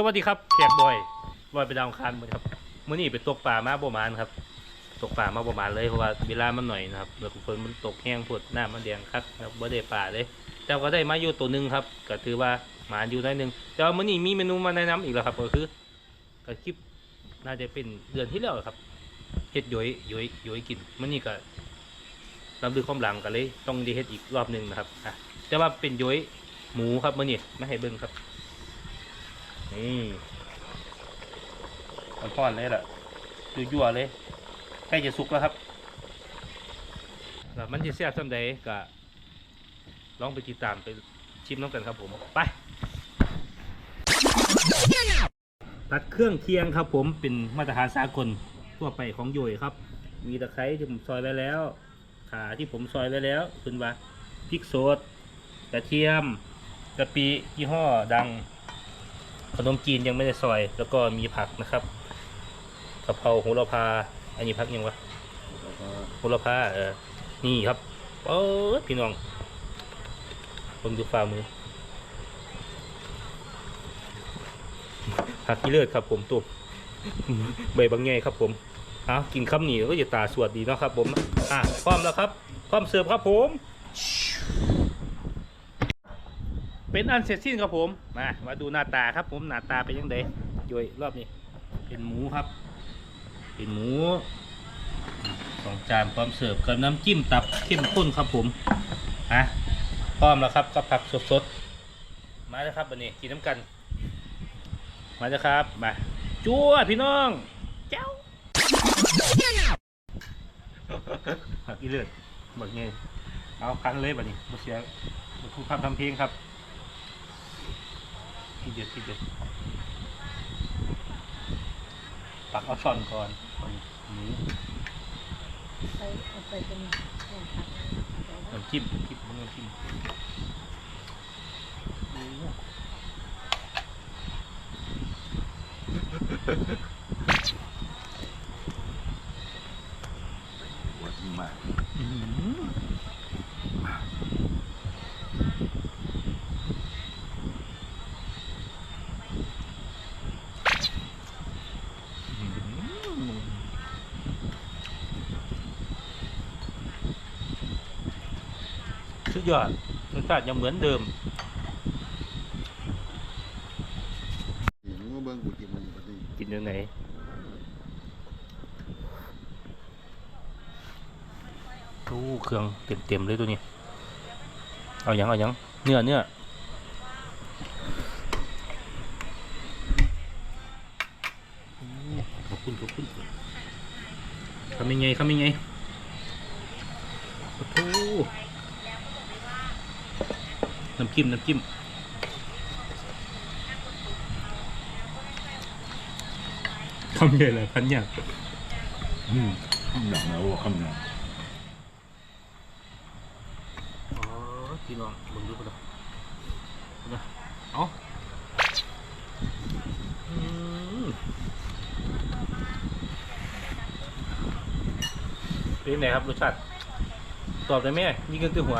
สวัสดีครับแขกบอยบอยไปดาวอังคารมื้อครับมื้อนี้ไปตกปลามาประมาณครับ ตกปลามาประมาณเลยเพราะว่าเวลามันหน่อยนะครับแล้วฝนมันตกแห้งพดน้ำมันแดงคักครับบ่ได้ปลาเลย แต่ก็ได้มาอยู่ตัวหนึ่งครับ ก็ถือว่าหมาอยู่ได้หนึ่งแต่ว่ามื้อนี้มีเมนูมาแนะนำอีกแล้วครับ ก็คือก็คลิปน่าจะเป็นเดือนที่แล้วครับเฮ็ดย้อยย้อยย้อยกินมื้อนี้ก็ลำลึกความหลังก็เลย ต้องด้เฮ็ดอีกรอบหนึ่งนะครับอะแต่ว่าเป็นย้อยหมูครับมื้อนี้ไม่ให้เบิ่งครับ นี่มันทอดเลยล่ะยั่วๆเลยใกล้จะสุกแล้วครับแล้วมันจะแซ่บสำใดก็ลองไปติดตามไปชิมน้ำกันครับผมไปตัดเครื่องเคียงครับผมเป็นมาตรฐานสากลทั่วไปของโยยครับ มีตะไคร้ที่ผมซอยไว้แล้วขาที่ผมซอยไว้แล้วคุณว่าพริกสดกระเทียมกะปิยี่ห้อดัง ขนมจีนยังไม่ได้ซอย แล้วก็มีผักนะครับกะเพราโหระพา อันนี้ผักยังวะโหระพาเออนี่ครับโอ้พี่น้องผมดูฝ่ามือผักกีเลิศครับผมตัวใบบางไงครับผมเอากินคำนี้ก็จะตาสวดดีเนาะครับผม อะพร้อมแล้วครับพร้อมเสิร์ฟครับผม เป็นอันเสร็จสิ้นครับผมมามาดูหน้าตาครับผมหน้าตาเป็นยังไงโยยรอบนี้ เป็นหมูครับ เป็นหมูสองจานพร้อมเสิร์ฟกับน้ำจิ้มตับเข้มข้นครับผมอะพร้อมแล้วครับกับผักสดๆมาเลยครับวันนี้กินน้ำกัน มาเลยครับมาจั่วพี่น้องเจ้าผักอีเลือดบักเงี้ยเอาคันเลยบัดนี้มาเสียมาคุยความทำเพลงครับ ทีเดียวทีเดียวตักเอาช้อนก่อนหมูไปเอาไปเป็นแข่งขันน้ำจิ้มน้ำจิ้มน้ำจิ้มโอ้โห วัดมาก อื้อหืออื้อหือ สุดยอดรสชาติยังเหมือนเดิมหิวเบิ้งกูกินมันปกติกินยังไงโอ้เครื่องเต็มเต็มเลยตัวนี้ เอายังเอายังเนื้อเนื้อขอบคุณขอบคุณทำยังไงทำยังไงโอ้โห น้ำจิ้มน้ำจิ้มคำใหญ่เลยพันอย่างอืมคำหนังนะโอ้คำหนังอ๋อพี่น้องเบิ่งดูกันนะเอาอืมเป็นไงครับรสชาติตอบได้ไหมยิงกันตัวหัว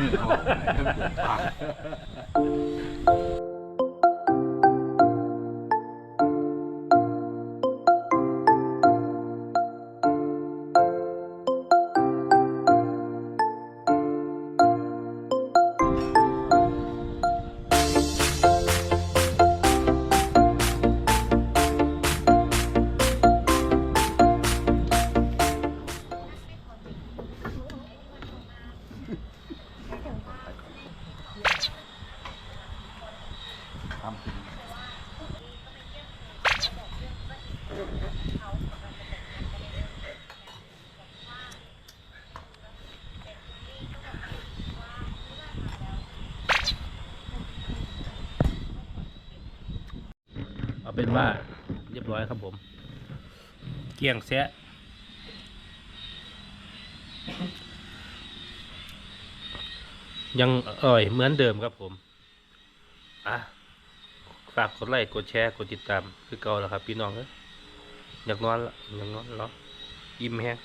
นี่เอาไหนก็เกิดปากทำกิน เป็นว่าเรียบร้อยครับผม เกี่ยงเสะยังอร่อยเหมือนเดิมครับผมอะฝากกดไลค์กดแชร์กดติดตามคือเก่าแล้วครับ พี่น้องเอ้ยอยากนอนละอยากนอนแล้วอิ่มแฮง